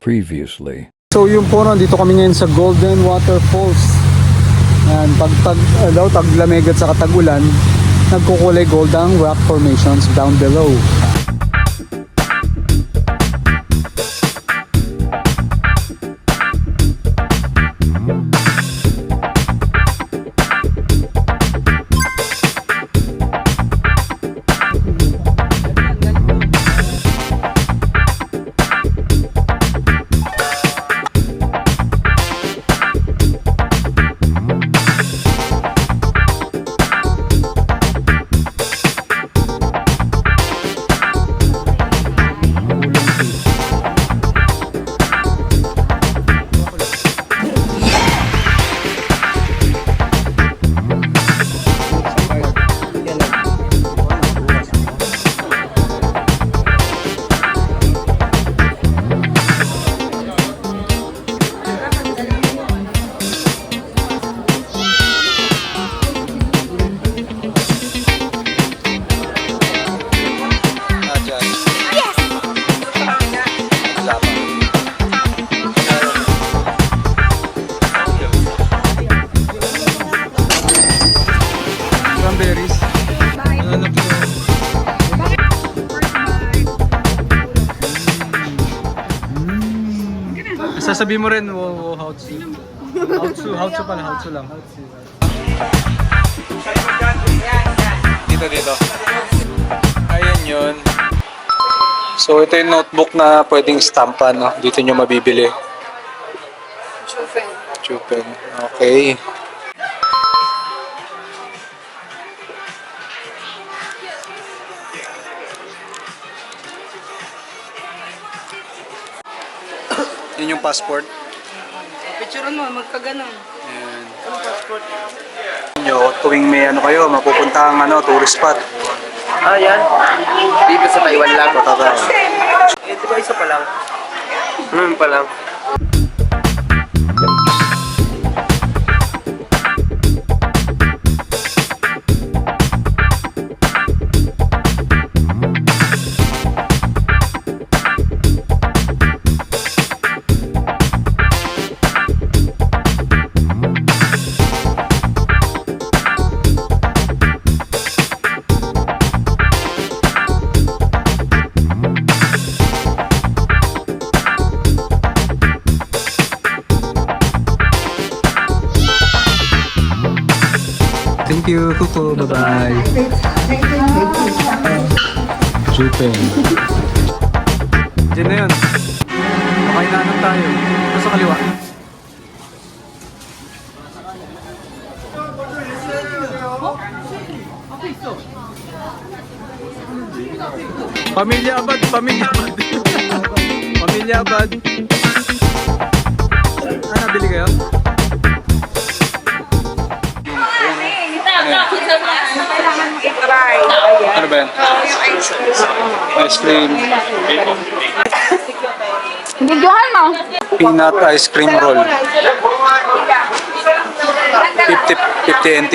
Previously. So yung po nandito kami ngayon sa Golden Waterfalls. Yan, pag tag, uh, daw taglamig at sa katagulan, nagkukulay gold ang rock formations down below. Sasabihin mo rin, wow, wow, how to. How to, how to pala, how to lang. Dito, dito. Ayan yun. So, ito yung notebook na pwedeng stampan, no? Dito nyo mabibili. Chupen. Chupen. Okay. Yun yung passport. Picture mo, magkaganon. Ayan. Nyo, tuwing may ano kayo, mapupunta ang ano, tourist spot. Ah, yan. Dito sa Taiwan lang. Tatawa. Eh, di ba isa pa lang? Hmm, pa lang. Thank you, Kuko. Bye-bye. Jupeng. Diyan na yun. Makailangan tayo. Ito sa kaliwa. Pamilya Abad, Pamilya Abad. Pamilya Abad. Ah, nabili kayo? Ano ba yan? Ice cream. Videohan mo. Peanut ice cream roll. 50, 50 NT.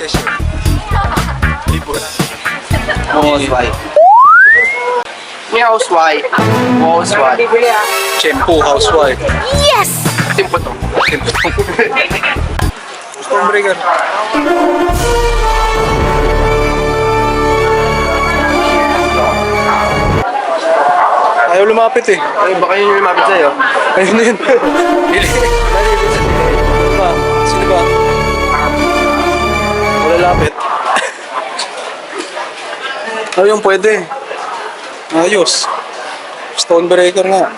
session. Libot. Housewife. May housewife. Housewife. Shampoo housewife. Yes! Timpo to. Timpo to. Ayaw lumapit eh. Ay, baka yun yung lumapit sa'yo. Ayun na yun. Sino ba? Sino ba? Wala lapit. Ayun, pwede. Ayos. Stonebreaker nga.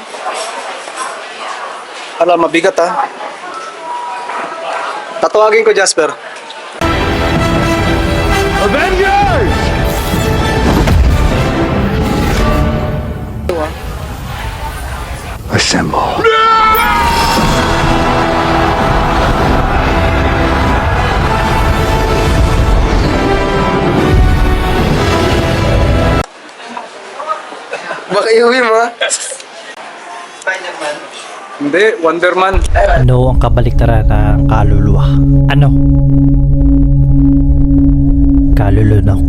Ala, mabigat ah. Tatawagin ko, Jasper. Baka iuwi mo ha? Hindi, Wonderman. Ano ang kabaliktaran ng kaluluwa? Ano? Kalulunok.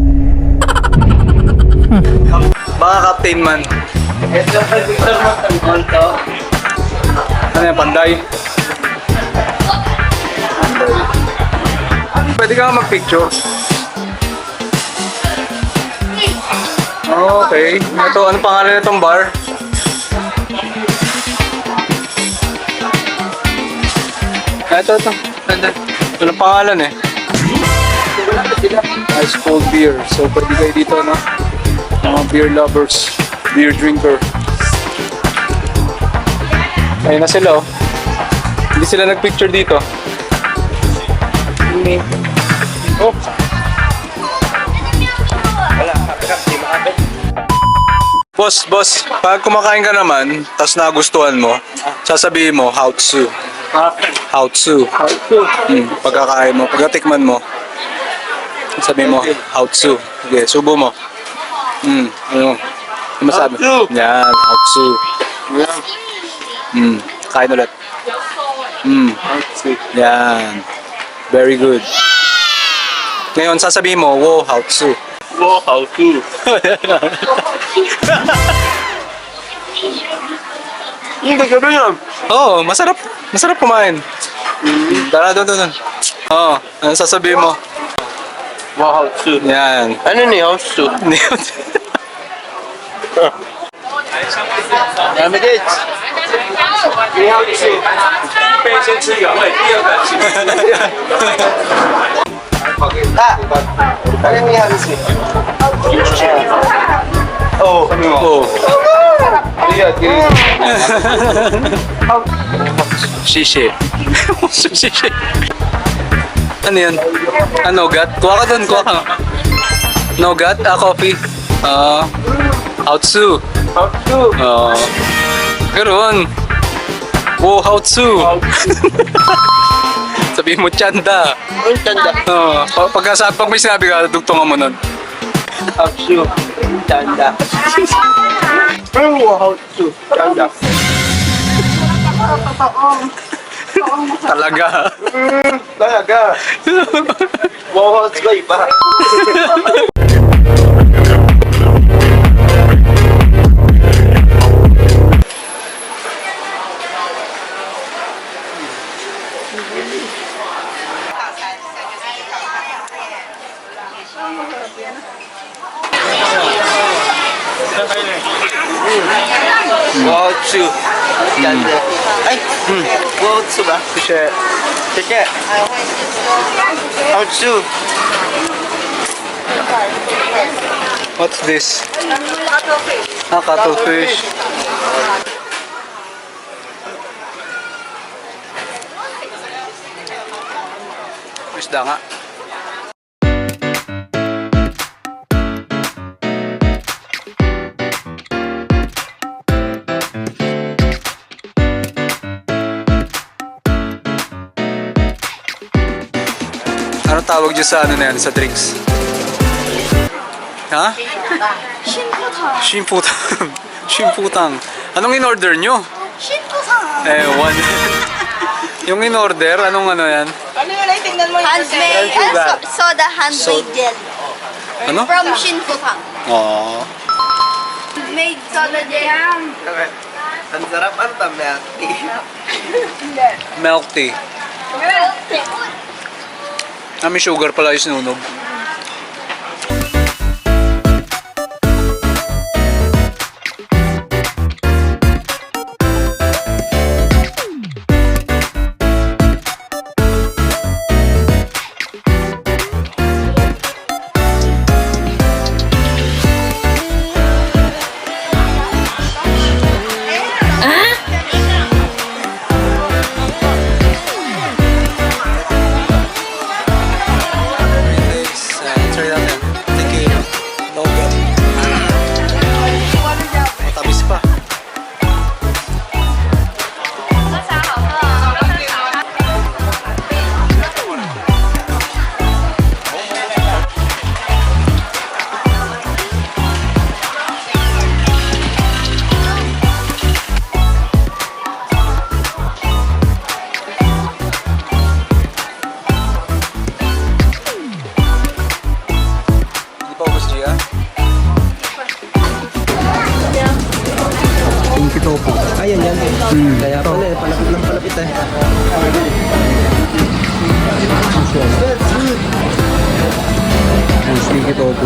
Baka Captain Man. Ito pa Victor Montalmonto. Ano yan, panday? Pwede ka mag-picture. Okay. Ito, ano pangalan nitong bar? Ah, Ito, ito. Ito, ito ang pangalan eh. Ice cold beer. So, pwede kayo dito, no? Mga beer lovers, beer drinker. Ayun na sila, oh. Hindi sila nagpicture dito. Oh, boss, boss, pag kumakain ka naman, tapos nagustuhan mo, sasabihin mo, how to. How to. How to? Hmm, pagkakain mo, pagkatikman mo, sabihin mo, how to. Sige, subo mo. Hmm, ano? Ano masabi? How to. Yan, how to. Hmm, kain ulit. Hmm, yan. Very good. Ngayon, sasabihin mo, wow, how to. Wow, how to? Yung gagawin yun. Oo, oh, masarap. Masarap kumain. Tara, doon, doon, doon. Oo, ano sasabihin mo? Wow, how to? Yan. Ano ni how to? Dami kids. Ni how to? Ah, ano ni how to? Oh, Oo. Shishi. Shishi. Ano yan? Ah, nougat? Kuha ka doon, kuha ka. Nougat? Ah, coffee. Ah, Outsu. To? Ah, ganoon. Wow, Outsu. Sabihin mo, Chanda. Ang tanda. Oh, pag pagka pag may sinabi ka, dugtungan mo nun. To? Tanda. Ano how to? Tanda. Talaga. Talaga. Wow, iba. Wow, to. Tanda. Ay, to ba? Sige. How to? What's this? Ah, cuttlefish. Isda nga. Tawag dyan sa ano na yan, sa drinks? Ha? Shinputang. Shinputang. Anong in-order nyo? Eh, one. yung in-order, anong ano yan? Handmade. Sugar. soda handmade jelly. Ano? From Shinfukan. Oo. Made soda jam. Ang sarap ang milk tea. Milk tea. Ah, sugar pala yung sinunog. Hmm. Kaya pala, eh, palapit lang palapit eh. Ang sneaky tofu.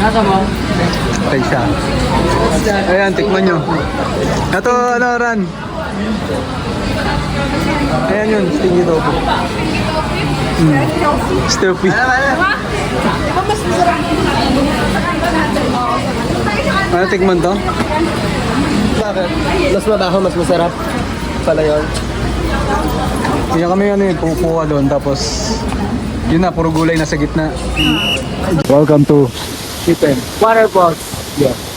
Nasa mo? Ay siya. Ayan, tikman nyo. Ito, ano, Ran? Ayan yun, sneaky tofu. Mm. Stuffy. Ano, tikman to? Bakit? Mas mabaho, mas masarap. Pala yun. Kaya kami ano yun, pupuha doon, tapos yun na, puro gulay na sa gitna. Welcome to Chipen. Waterfalls. Yeah.